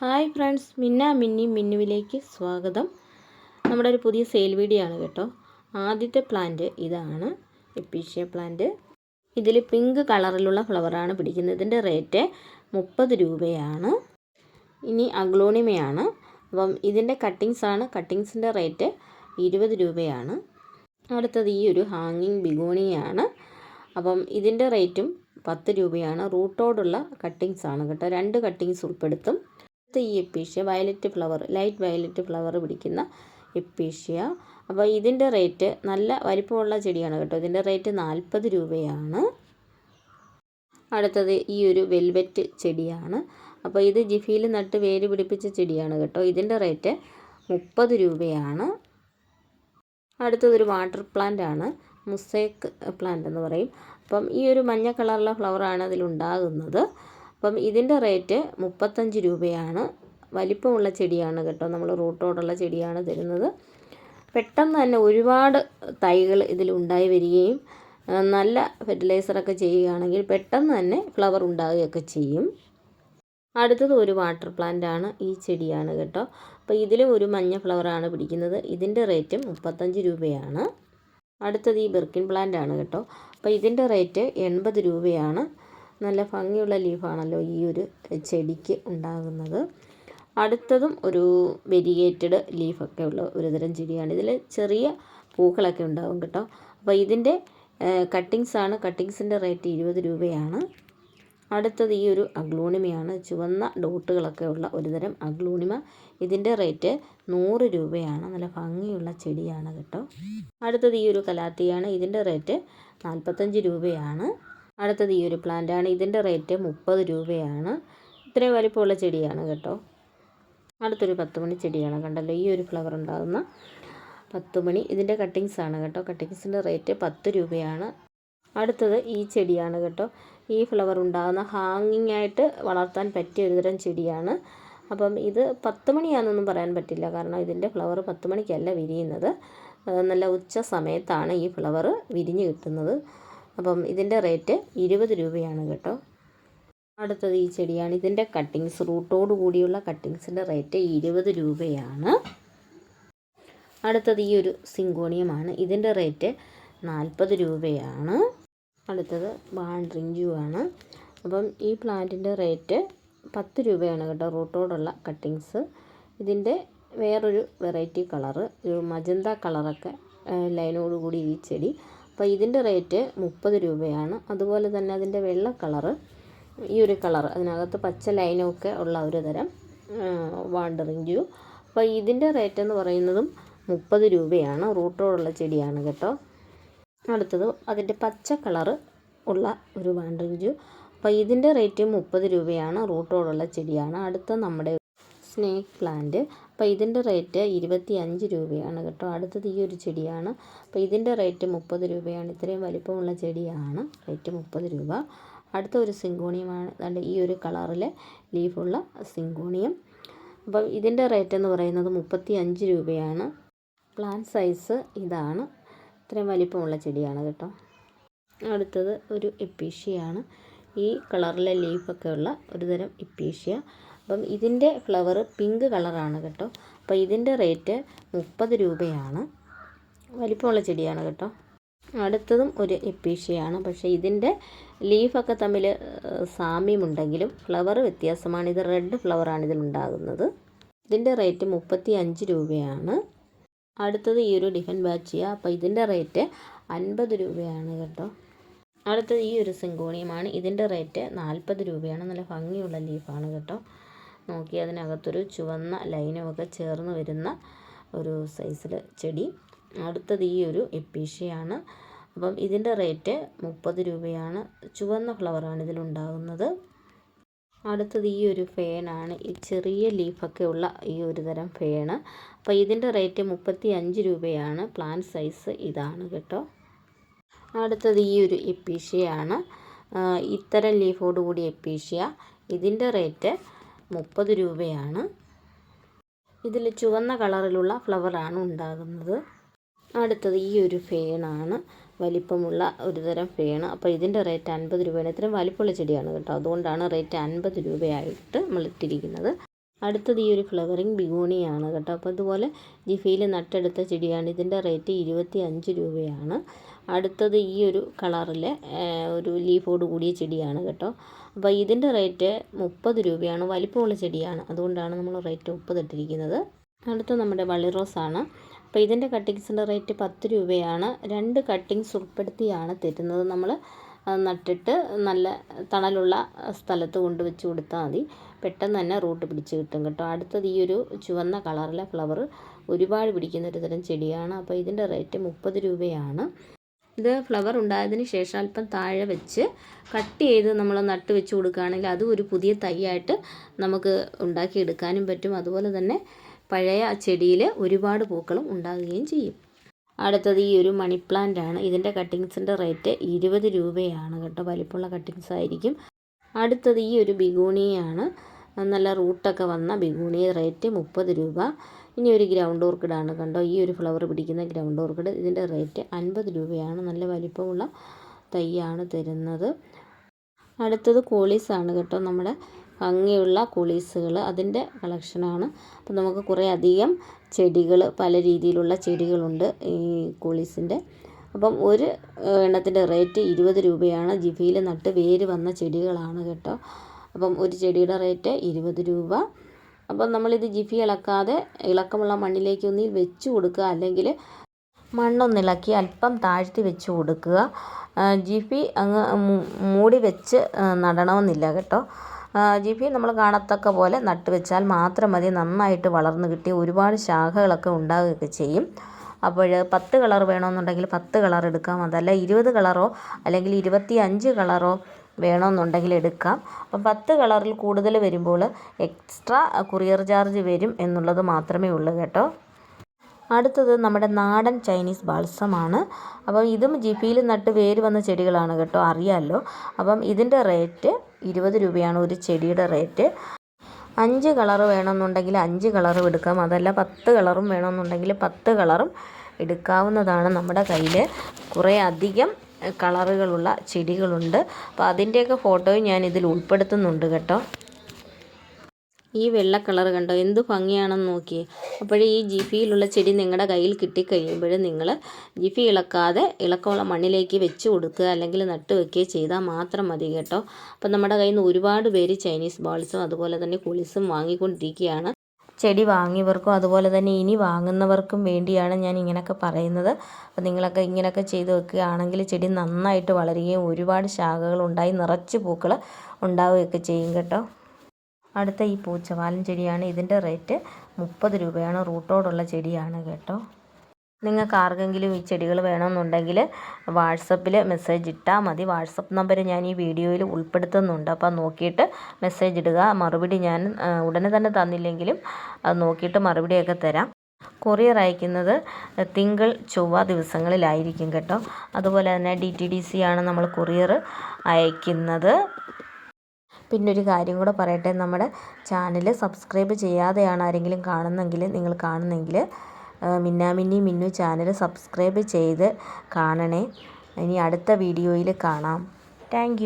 Hi friends മിന്ന മിന്നി മിന്നുവിലേക്ക് സ്വാഗതം. നമ്മുടെ ഒരു പുതിയ സെയിൽ വീഡിയോ ആണ് കേട്ടോ. ആദ്യത്തെ പ്ലാന്റ് ഇതാണ് എപ്പീഷ്യ പ്ലാന്റ് ഇതിൽ പിങ്ക് കളറിലുള്ള ഫ്ലവറാണ് പിടിക്കുന്നത്. ഇതിന്റെ റേറ്റ് മുപ്പത് രൂപയാണ്. ഇനി അഗ്ലോണിമയാണ്. അപ്പം ഇതിന്റെ കട്ടിങ്സ് ആണ്. കട്ടിങ്സിന്റെ റേറ്റ് ഇരുപത് രൂപയാണ്. അടുത്തത് ഈ ഒരു ഹാങ്ങിങ് ബിഗോണിയാണ് അപ്പം ഇതിന്റെ റേറ്റും പത്ത് രൂപയാണ്. റൂട്ടോടുള്ള കട്ടിങ്സ് ആണ് കേട്ടോ. രണ്ട് കട്ടിങ്സ് ഉൾപ്പെടുത്തും. അടുത്ത ഈ episcia violet flower light violet flower പിടിക്കുന്ന എപ്പീഷ്യ. അപ്പോൾ ഇതിന്റെ റേറ്റ് നല്ല വലിപ്പമുള്ള ചെടിയാണ് കേട്ടോ. ഇതിന്റെ റേറ്റ് നാൽപ്പത് രൂപയാണ്. അടുത്തത് ഈ ഒരു വെൽവെറ്റ് ചെടിയാണ്. അപ്പോൾ ഇത് ജിഫിയിൽ നട്ട് വേര് പിടിപ്പിച്ച ചെടിയാണ് കേട്ടോ. ഇതിന്റെ റേറ്റ് മുപ്പത് രൂപയാണ്. അടുത്തതൊരു വാട്ടർ പ്ലാന്റ് ആണ്. മുസേക്ക് പ്ലാന്റ് എന്ന് പറയും. അപ്പം ഈ ഒരു മഞ്ഞ കളറിലെ ഫ്ലവറാണ് അതിലുണ്ടാകുന്നത് അപ്പം ഇതിന്റെ റേറ്റ് മുപ്പത്തഞ്ച് രൂപയാണ്. വലിപ്പമുള്ള ചെടിയാണ് കേട്ടോ. നമ്മൾ റൂട്ടോടുള്ള ചെടിയാണ് തരുന്നത്. പെട്ടെന്ന് തന്നെ ഒരുപാട് തൈകൾ ഇതിൽ ഉണ്ടായി വരികയും നല്ല ഫെർട്ടിലൈസറൊക്കെ ചെയ്യുകയാണെങ്കിൽ പെട്ടെന്ന് തന്നെ ഫ്ലവർ ഉണ്ടാവുകയൊക്കെ ചെയ്യും. അടുത്തത് ഒരു വാട്ടർ പ്ലാന്റ് ആണ്. ഈ ചെടിയാണ് കേട്ടോ. അപ്പോൾ ഇതിലും ഒരു മഞ്ഞ ഫ്ലവറാണ് പിടിക്കുന്നത്. ഇതിന്റെ റേറ്റ് മുപ്പത്തഞ്ച് രൂപയാണ്. അടുത്തത് ഈ ബെർക്കിൻ പ്ലാന്റ് ആണ് കേട്ടോ. അപ്പോൾ ഇതിന്റെ റേറ്റ് എൺപത് രൂപയാണ്. നല്ല ഭംഗിയുള്ള ലീഫാണല്ലോ ഈ ഒരു ചെടിക്ക് ഉണ്ടാകുന്നത്. അടുത്തതും ഒരു വെരിഗേറ്റഡ് ലീഫൊക്കെ ഉള്ള ഒരു തരം ചെടിയാണ്. ഇതിൽ ചെറിയ പൂക്കളൊക്കെ ഉണ്ടാകും കേട്ടോ. അപ്പോൾ ഇതിന്റെ കട്ടിങ്സ് ആണ് കട്ടിങ്സിന്റെ റേറ്റ് ഇരുപത് രൂപയാണ്. അടുത്തത് ഈ ഒരു അഗ്ലൂണിമയാണ്. ചുവന്ന ഡോട്ടുകളൊക്കെ ഉള്ള ഒരുതരം അഗ്ലൂണിമ. ഇതിന്റെ റേറ്റ് നൂറ് രൂപയാണ്. നല്ല ഭംഗിയുള്ള ചെടിയാണ് കേട്ടോ. അടുത്തത് ഈ ഒരു കലാത്തിയാണ്. ഇതിന്റെ റേറ്റ് നാൽപ്പത്തഞ്ച് രൂപയാണ്. അടുത്തത് ഈ ഒരു പ്ലാന്റ് ആണ് ഇതിന്റെ റേറ്റ് മുപ്പത് രൂപയാണ്. ഇത്രയും വലിപ്പമുള്ള ചെടിയാണ് കേട്ടോ. അടുത്തൊരു പത്ത് മണി ചെടിയാണ് കണ്ടല്ലോ. ഈ ഒരു ഫ്ലവർ ഉണ്ടാകുന്ന പത്ത് മണി. ഇതിന്റെ കട്ടിങ്സ് ആണ് കേട്ടോ. കട്ടിങ്സിന്റെ റേറ്റ് പത്ത് രൂപയാണ്. അടുത്തത് ഈ ചെടിയാണ് കേട്ടോ. ഈ ഫ്ലവർ ഉണ്ടാകുന്ന ഹാങ്ങിങ് ആയിട്ട് വളർത്താൻ പറ്റിയ ഒരുതരം ചെടിയാണ്. അപ്പം ഇത് പത്ത് മണിയാണെന്നൊന്നും പറയാൻ പറ്റില്ല. കാരണം ഇതിന്റെ ഫ്ലവർ പത്ത് മണിക്കല്ല വിരിയുന്നത്. നല്ല ഉച്ച സമയത്താണ് ഈ ഫ്ലവർ വിരിഞ്ഞ് കിട്ടുന്നത്. അപ്പം ഇതിന്റെ റേറ്റ് ഇരുപത് രൂപയാണ് കേട്ടോ. അടുത്തത് ഈ ചെടിയാണ്. ഇതിന്റെ കട്ടിങ്സ് റൂട്ടോട് കൂടിയുള്ള കട്ടിങ്സിന്റെ റേറ്റ് ഇരുപത് രൂപയാണ്. അടുത്തത് ഈ ഒരു സിങ്കോണിയമാണ്. ഇതിന്റെ റേറ്റ് നാൽപ്പത് രൂപയാണ്. അടുത്തത് വാൻഡ്രിഞ്ചു ആണ് അപ്പം ഈ പ്ലാന്റിന്റെ റേറ്റ് പത്ത് രൂപയാണ് കേട്ടോ റൂട്ടോടുള്ള കട്ടിങ്സ്. ഇതിന്റെ വേറൊരു വെറൈറ്റി കളറ് ഒരു മജന്ത കളറൊക്കെ ലൈനോട് കൂടി ഈ ചെടി. അപ്പോൾ ഇതിന്റെ റേറ്റ് മുപ്പത് രൂപയാണ്. അതുപോലെ തന്നെ അതിന്റെ വെള്ള കളറ് ഈ ഒരു കളർ അതിനകത്ത് പച്ച ലൈനൊക്കെ ഉള്ള ഒരു തരം വാണ്ടറിങ് ജൂ അപ്പോൾ ഇതിന്റെ റേറ്റ് എന്ന് പറയുന്നതും മുപ്പത് രൂപയാണ്. റൂട്ടോടുള്ള ചെടിയാണ് കേട്ടോ. അടുത്തത് അതിന്റെ പച്ച കളറ് ഉള്ള ഒരു വാണ്ടറിങ് ജൂ അപ്പോൾ ഇതിന്റെ റേറ്റ് മുപ്പത് രൂപയാണ്. റൂട്ടോടുള്ള ചെടിയാണ്. അടുത്ത നമ്മുടെ സ്നേക്ക് പ്ലാന്റ് അപ്പോൾ ഇതിന്റെ റേറ്റ് ഇരുപത്തി അഞ്ച് രൂപയാണ് കേട്ടോ. അടുത്തത് ഈ ഒരു ചെടിയാണ്. അപ്പോൾ ഇതിന്റെ റേറ്റ് മുപ്പത് രൂപയാണ്. ഇത്രയും വലിപ്പമുള്ള ചെടിയാണ്. റേറ്റ് മുപ്പത് രൂപ. അടുത്ത ഒരു സിങ്കോണിയമാണ്. അതായത് ഈ ഒരു കളറിലെ ലീഫുള്ള സിങ്കോണിയം. അപ്പോൾ ഇതിന്റെ റേറ്റ് എന്ന് പറയുന്നത് മുപ്പത്തി അഞ്ച് രൂപയാണ്. പ്ലാന്റ് സൈസ് ഇതാണ്. ഇത്രയും വലിപ്പമുള്ള ചെടിയാണ് കേട്ടോ. അടുത്തത് ഒരു എപ്പീഷ്യയാണ് ഈ കളറിലെ ലീഫൊക്കെ ഉള്ള ഒരു തരം ഇപ്പീഷ്യ അപ്പം ഇതിന്റെ ഫ്ലവർ പിങ്ക് കളറാണ് കേട്ടോ. അപ്പോൾ ഇതിന്റെ റേറ്റ് മുപ്പത് രൂപയാണ്. വലിപ്പമുള്ള ചെടിയാണ് കേട്ടോ. അടുത്തതും ഒരു എപ്പീഷ്യയാണ്. പക്ഷേ ഇതിന്റെ ലീഫൊക്കെ തമ്മിൽ സാമ്യമുണ്ടെങ്കിലും ഫ്ലവർ വ്യത്യാസമാണ്. ഇത് റെഡ് ഫ്ലവറാണ് ഇതിലുണ്ടാകുന്നത്. ഇതിന്റെ റേറ്റ് മുപ്പത്തി അഞ്ച് രൂപയാണ്. അടുത്തത് ഈ ഒരു ഡിഫൻ ബാച്ചിയ. അപ്പോൾ ഇതിന്റെ റേറ്റ് അൻപത് രൂപയാണ് കേട്ടോ. അടുത്തത് ഈ ഒരു സിങ്കോണിയമാണ്. ഇതിന്റെ റേറ്റ് നാൽപ്പത് രൂപയാണ്. നല്ല ഭംഗിയുള്ള ലീഫാണ് കേട്ടോ. നോക്കി അതിനകത്തൊരു ചുവന്ന ലൈനുമൊക്കെ ചേർന്ന് വരുന്ന ഒരു സൈസിൽ ചെടി. അടുത്തത് ഈ ഒരു എപ്പീഷ്യയാണ്. അപ്പം ഇതിന്റെ റേറ്റ് മുപ്പത് രൂപയാണ്. ചുവന്ന ഫ്ലവറാണ് ഇതിലുണ്ടാകുന്നത് അടുത്തത് ഈ ഒരു ഫേനാണ്. ഈ ചെറിയ ലീഫൊക്കെ ഉള്ള ഈ ഒരു തരം ഫേണ് അപ്പോൾ ഇതിന്റെ റേറ്റ് മുപ്പത്തി അഞ്ച് രൂപയാണ്. പ്ലാൻ സൈസ് ഇതാണ് കേട്ടോ. അടുത്തത് ഈ ഒരു എപ്പീഷ്യയാണ്. ഇത്തരം ലീഫോടുകൂടി എപ്പീഷ്യ. ഇതിന്റെ റേറ്റ് മുപ്പത് രൂപയാണ്. ഇതിൽ ചുവന്ന കളറിലുള്ള ഫ്ലവറാണ് ഉണ്ടാകുന്നത്. അടുത്തത് ഈ ഒരു ഫേണാണ് വലിപ്പമുള്ള ഒരു തരം ഫേണ് അപ്പോൾ ഇതിന്റെ റേറ്റ് അൻപത് രൂപയാണ്. ഇത്രയും വലിപ്പമുള്ള ചെടിയാണ് കേട്ടോ. അതുകൊണ്ടാണ് റേറ്റ് അൻപത് രൂപയായിട്ട് നമ്മൾ ഇട്ടിരിക്കുന്നത്. അടുത്തത് ഈ ഒരു ഫ്ലവറിങ് ബിഗോണിയാണ് കേട്ടോ. അപ്പോൾ ഇതുപോലെ ജിഫിയിൽ നട്ടെടുത്ത ചെടിയാണ്. ഇതിന്റെ റേറ്റ് ഇരുപത്തി അഞ്ച് രൂപയാണ്. അടുത്തത് ഈ ഒരു കളറിലെ ഒരു ലീഫോട് കൂടിയ ചെടിയാണ് കേട്ടോ. അപ്പോൾ ഇതിന്റെ റേറ്റ് മുപ്പത് രൂപയാണ് വലിപ്പമുള്ള ചെടിയാണ്. അതുകൊണ്ടാണ് നമ്മൾ റേറ്റ് മുപ്പത് ഇട്ടിരിക്കുന്നത്. അടുത്ത നമ്മുടെ വള്ളി റോസാണ് അപ്പോൾ ഇതിന്റെ കട്ടിങ്സിന്റെ റേറ്റ് പത്ത് രൂപയാണ്. രണ്ട് കട്ടിങ്സ് ഉൾപ്പെടുത്തിയാണ് തരുന്നത് നമ്മൾ നട്ടിട്ട് നല്ല തണലുള്ള സ്ഥലത്ത് കൊണ്ടുവച്ച് കൊടുത്താൽ മതി. പെട്ടെന്ന് തന്നെ റൂട്ട് പിടിച്ച് കിട്ടും കേട്ടോ. അടുത്തത് ഈ ഒരു ചുവന്ന കളറിലെ ഫ്ലവർ ഒരുപാട് പിടിക്കുന്ന ഒരു തരം ചെടിയാണ്. അപ്പോൾ ഇതിന്റെ റേറ്റ് മുപ്പത് രൂപയാണ്. ഇത് ഫ്ലവർ ഉണ്ടായതിന് ശേഷം അല്പം താഴെ വെച്ച് കട്ട് ചെയ്ത് നമ്മൾ നട്ട് വെച്ച് കൊടുക്കുകയാണെങ്കിൽ അതും ഒരു പുതിയ തൈയായിട്ട് നമുക്ക് ഉണ്ടാക്കിയെടുക്കാനും പറ്റും. അതുപോലെ തന്നെ പഴയ ചെടിയിൽ ഒരുപാട് പൂക്കളും ഉണ്ടാകുകയും ചെയ്യും. അടുത്തത് ഈ ഒരു മണി പ്ലാന്റ് ആണ്. ഇതിന്റെ കട്ടിങ്സിന്റെ റേറ്റ് ഇരുപത് രൂപയാണ് കേട്ടോ. വലിപ്പമുള്ള കട്ടിങ്സ് ആയിരിക്കും. അടുത്തത് ഈ ഒരു ബിഗൂണിയാണ് നല്ല റൂട്ടൊക്കെ വന്ന ബിഗൂണി റേറ്റ് മുപ്പത് രൂപ. ഇനി ഒരു ഗ്രൗണ്ട് ഓർക്കിഡാണ് കണ്ടോ? ഈ ഒരു ഫ്ലവർ പിടിക്കുന്ന ഗ്രൗണ്ട് ഓർക്കിഡ് ഇതിന്റെ റേറ്റ് അൻപത് രൂപയാണ്. നല്ല വലിപ്പമുള്ള തൈയാണ് തരുന്നത്. അടുത്തത് കോളീസാണ് കേട്ടോ. നമ്മുടെ ഭംഗിയുള്ള കുളീസുകൾ അതിന്റെ കളക്ഷനാണ് അപ്പോൾ നമുക്ക് കുറേ അധികം ചെടികൾ പല രീതിയിലുള്ള ചെടികളുണ്ട് ഈ കുളീസിന്റെ. അപ്പം ഒരു എണ്ണത്തിന്റെ റേറ്റ് ഇരുപത് രൂപയാണ്. ജിഫിയിൽ നട്ട് വേര് വന്ന ചെടികളാണ് കേട്ടോ. അപ്പം ഒരു ചെടിയുടെ റേറ്റ് ഇരുപത് രൂപ. അപ്പം നമ്മളിത് ജിഫി ഇളക്കാതെ ഇളക്കമുള്ള മണ്ണിലേക്ക് ഒന്നിൽ വെച്ച് കൊടുക്കുക. അല്ലെങ്കിൽ മണ്ണൊന്നിളക്കി അല്പം താഴ്ത്തി വെച്ച് കൊടുക്കുക. ജിഫി അങ്ങ് മൂടി വെച്ച് നടണമെന്നില്ല കേട്ടോ. ജിഫി നമ്മൾ കാണത്തക്ക പോലെ നട്ട് വെച്ചാൽ മാത്രം മതി. നന്നായിട്ട് വളർന്നു കിട്ടി. ഒരുപാട് ശാഖകളൊക്കെ ഉണ്ടാകുകയൊക്കെ ചെയ്യും. അപ്പോൾ പത്ത് കളർ വേണമെന്നുണ്ടെങ്കിൽ പത്ത് കളർ എടുക്കാം. അതല്ല ഇരുപത് കളറോ അല്ലെങ്കിൽ ഇരുപത്തി അഞ്ച് കളറോ വേണമെന്നുണ്ടെങ്കിൽ എടുക്കാം. അപ്പം പത്ത് കളറിൽ കൂടുതൽ വരുമ്പോൾ എക്സ്ട്രാ കൊറിയർ ചാർജ് വരും എന്നുള്ളത് മാത്രമേ ഉള്ളൂ കേട്ടോ. അടുത്തത് നമ്മുടെ നാടൻ ചൈനീസ് ബാൾസമാണ് അപ്പം ഇതും ജിഫിയിൽ നട്ട് വേര് വന്ന ചെടികളാണ് കേട്ടോ അറിയാമല്ലോ അപ്പം ഇതിന്റെ റേറ്റ് ഇരുപത് രൂപയാണ് ഒരു ചെടിയുടെ റേറ്റ്. അഞ്ച് കളർ വേണമെന്നുണ്ടെങ്കിൽ അഞ്ച് കളറും എടുക്കാം. അതല്ല പത്ത് കളറും വേണമെന്നുണ്ടെങ്കിൽ പത്ത് കളറും എടുക്കാവുന്നതാണ് നമ്മുടെ കയ്യിൽ കുറേ അധികം കളറുകളുള്ള ചെടികളുണ്ട്. അപ്പോൾ അതിന്റെയൊക്കെ ഫോട്ടോയും ഞാൻ ഇതിൽ ഉൾപ്പെടുത്തുന്നുണ്ട് കേട്ടോ. ഈ വെള്ള കളർ കണ്ടോ? എന്ത് ഭംഗിയാണെന്ന് നോക്കിയേ. അപ്പോഴേ ഈ ജിഫിയിലുള്ള ചെടി നിങ്ങളുടെ കയ്യിൽ കിട്ടിക്കഴിയുമ്പോൾ നിങ്ങൾ ജിഫി ഇളക്കാതെ ഇളക്കമുള്ള മണ്ണിലേക്ക് വെച്ച് കൊടുക്കുക അല്ലെങ്കിൽ നട്ട് വെക്കുകയോ ചെയ്താൽ മാത്രം മതി കേട്ടോ. അപ്പം നമ്മുടെ കയ്യിൽ നിന്ന് ഒരുപാട് പേര് ചൈനീസ് ബോൾസും അതുപോലെ തന്നെ കുളിസും വാങ്ങിക്കൊണ്ടിരിക്കുകയാണ്. ചെടി വാങ്ങിയവർക്കും അതുപോലെ തന്നെ ഇനി വാങ്ങുന്നവർക്കും വേണ്ടിയാണ് ഞാൻ ഇങ്ങനെയൊക്കെ പറയുന്നത്. അപ്പോൾ നിങ്ങളൊക്കെ ഇങ്ങനെയൊക്കെ ചെയ്ത് വെക്കുകയാണെങ്കിൽ ചെടി നന്നായിട്ട് വളരുകയും ഒരുപാട് ശാഖകൾ ഉണ്ടായി നിറച്ച് പൂക്കൾ ഉണ്ടാവുകയൊക്കെ ചെയ്യും കേട്ടോ. അടുത്ത ഈ പൂച്ചവാലൻ ചെടിയാണ്. ഇതിന്റെ റേറ്റ് മുപ്പത് രൂപയാണ്. റൂട്ടോടുള്ള ചെടിയാണ് കേട്ടോ. നിങ്ങൾക്ക് ആർക്കെങ്കിലും ഈ ചെടികൾ വേണമെന്നുണ്ടെങ്കിൽ വാട്സപ്പിൽ മെസ്സേജ് ഇട്ടാൽ മതി. വാട്സപ്പ് നമ്പർ ഞാൻ ഈ വീഡിയോയിൽ ഉൾപ്പെടുത്തുന്നുണ്ട്. അപ്പോൾ നോക്കിയിട്ട് മെസ്സേജ് ഇടുക. മറുപടി ഞാൻ ഉടനെ തന്നെ തന്നില്ലെങ്കിലും അത് നോക്കിയിട്ട് മറുപടിയൊക്കെ തരാം. കൊറിയർ അയക്കുന്നത് തിങ്കൾ ചൊവ്വ ദിവസങ്ങളിലായിരിക്കും കേട്ടോ. അതുപോലെ തന്നെ ഡി ടി ഡി സി ആണ് നമ്മൾ കൊറിയർ അയക്കുന്നത്. പിന്നെ ഒരു കാര്യം കൂടെ പറയട്ടെ. നമ്മുടെ ചാനൽ സബ്സ്ക്രൈബ് ചെയ്യാതെയാണ് ആരെങ്കിലും കാണുന്നെങ്കിൽ നിങ്ങൾ കാണുന്നെങ്കിൽ മിന്നാമിന്നി മിന്നു ചാനൽ സബ്സ്ക്രൈബ് ചെയ്ത് കാണണേ. ഇനി അടുത്ത വീഡിയോയിൽ കാണാം. താങ്ക്